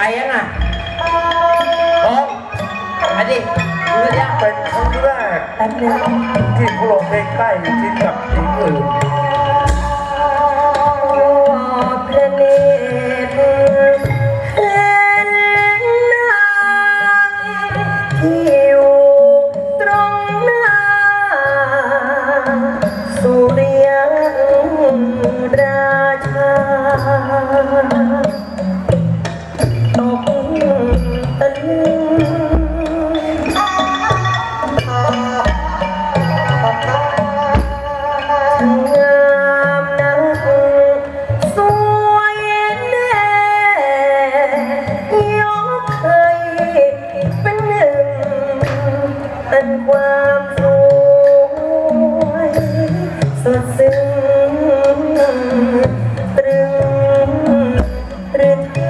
ไปยังอะพร้อมมาดิระยะเป็นครั้งแรกแป๊บนึงที่พวกเราได้ใกล้ชิดกับหญิงอื่นราชา็นความสวยสดซึ้งตรึงรึงใจ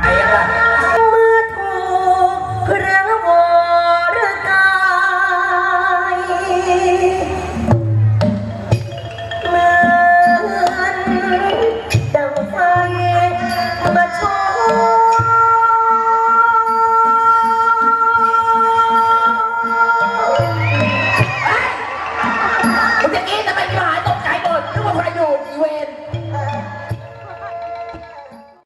เมื่อถูกพระวรกาย จะกินแต่ไม่มีปัญหาต